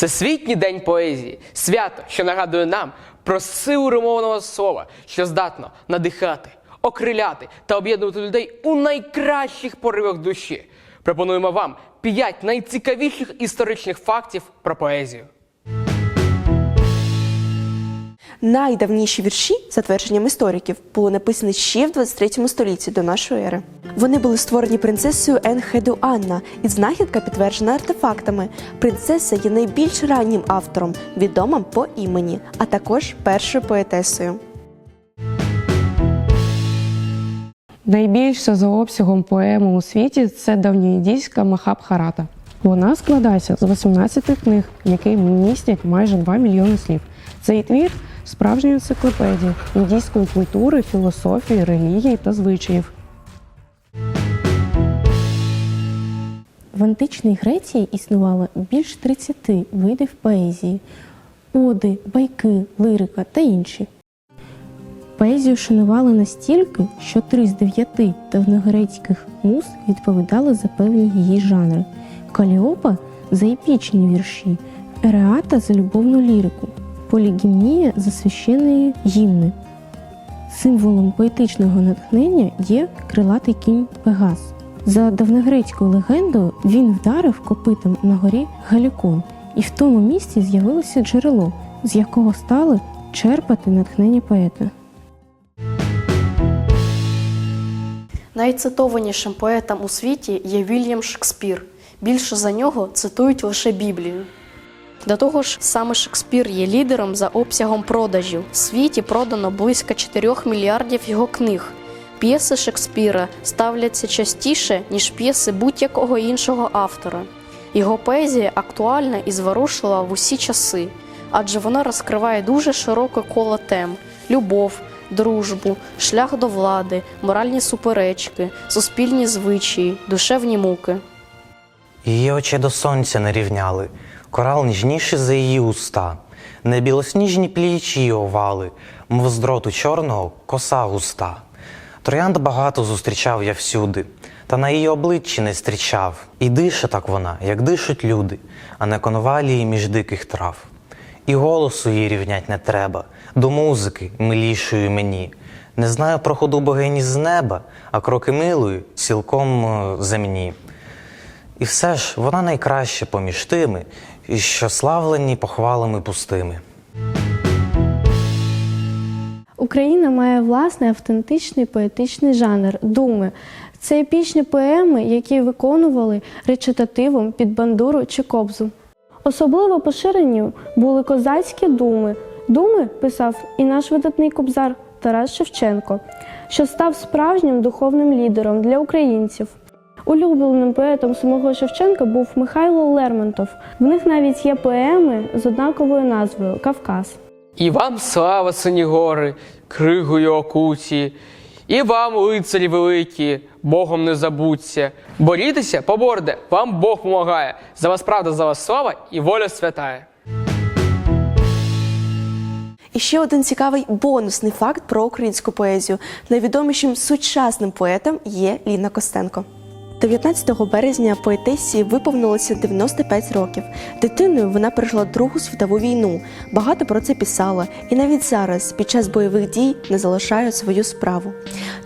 Всесвітній день поезії свято, що нагадує нам про силу римованого слова, що здатно надихати, окриляти та об'єднувати людей у найкращих поривах душі. Пропонуємо вам п'ять найцікавіших історичних фактів про поезію. Найдавніші вірші, за твердженням істориків, були написані ще в 23 столітті до нашої ери. Вони були створені принцесою Енхеду Анна, і знахідка підтверджена артефактами. Принцеса є найбільш раннім автором, відомим по імені, а також першою поетесою. Найбільша за обсягом поема у світі це давньоіндійська Махабхарата. Вона складається з 18 книг, які містять майже 2 мільйони слів. Цей твір справжня енциклопедія індійської культури, філософії, релігії та звичаїв. В античній Греції існувало більш 30 видів поезії: оди, байки, лирика та інші. Поезію шанували настільки, що три з дев'яти давньогрецьких муз відповідали за певні її жанри: Каліопа за епічні вірші, Ереата за любовну лірику, Полігімнія за священні гімни. Символом поетичного натхнення є крилатий кінь Пегас. За давньогрецькою легендою він вдарив копитом на горі Галікон, і в тому місці з'явилося джерело, з якого стали черпати натхнення поета. Найцитованішим поетом у світі є Вільям Шекспір. Більше за нього цитують лише Біблію. До того ж, саме Шекспір є лідером за обсягом продажів. В світі продано близько 4 мільярдів його книг. П'єси Шекспіра ставляться частіше, ніж п'єси будь-якого іншого автора. Його поезія актуальна і зворушлива в усі часи, адже вона розкриває дуже широке коло тем: любов, дружбу, шлях до влади, моральні суперечки, суспільні звичаї, душевні муки. Її очі до сонця не рівняли, корал ніжніший за її уста, не білосніжні плічі овали, мов з дроту чорного коса густа. Троянд багато зустрічав я всюди, та на її обличчі не зустрічав. І дише так вона, як дишуть люди, а не конвалії між диких трав. І голосу їй рівнять не треба, до музики, милішої мені. Не знаю про ходу богині з неба, а кроки милої цілком е, земні. І все ж вона найкраща поміж тими, і що славлені похвалами пустими. Україна має власний автентичний поетичний жанр думи. Це епічні поеми, які виконували речитативом під бандуру чи кобзу. Особливо поширені були козацькі думи. Думи писав і наш видатний кобзар Тарас Шевченко, що став справжнім духовним лідером для українців. Улюбленим поетом самого Шевченка був Михайло Лермонтов. В них навіть є поеми з однаковою назвою Кавказ. І вам слава сині гори, кригою окуті, і вам, лицарі великі, Богом не забудьте. Борітеся, поборде, вам Бог помагає. За вас правда, за вас слава і воля святая. І ще один цікавий бонусний факт про українську поезію. Найвідомішим сучасним поетом є Ліна Костенко. 19 березня поетесі виповнилося 95 років. Дитиною вона пережила Другу світову війну. Багато про це писала, і навіть зараз, під час бойових дій, не залишає свою справу.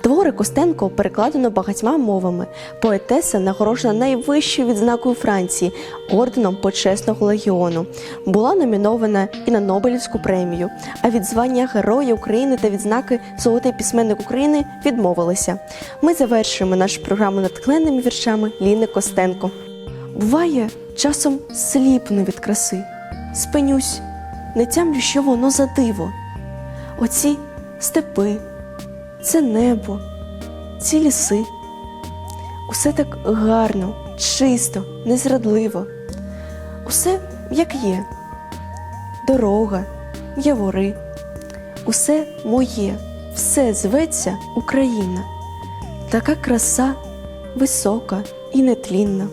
Твори Костенко перекладено багатьма мовами. Поетеса нагороджена найвищою відзнакою Франції орденом почесного легіону. Була номінована і на Нобелівську премію. А від звання Героя України та відзнаки Золотий письменник України відмовилися. Ми завершуємо нашу програму натхненними віршами Ліни Костенко. Буває, часом сліпну від краси. Спинюсь, не тямлю, що воно за диво. Оці степи, це небо, ці ліси. Усе так гарно, чисто, незрадливо. Усе як є. Дорога, явори. Усе моє, все зветься Україна. Така краса висока і нетлінна,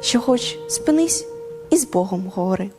що хоч спинись і з Богом гори.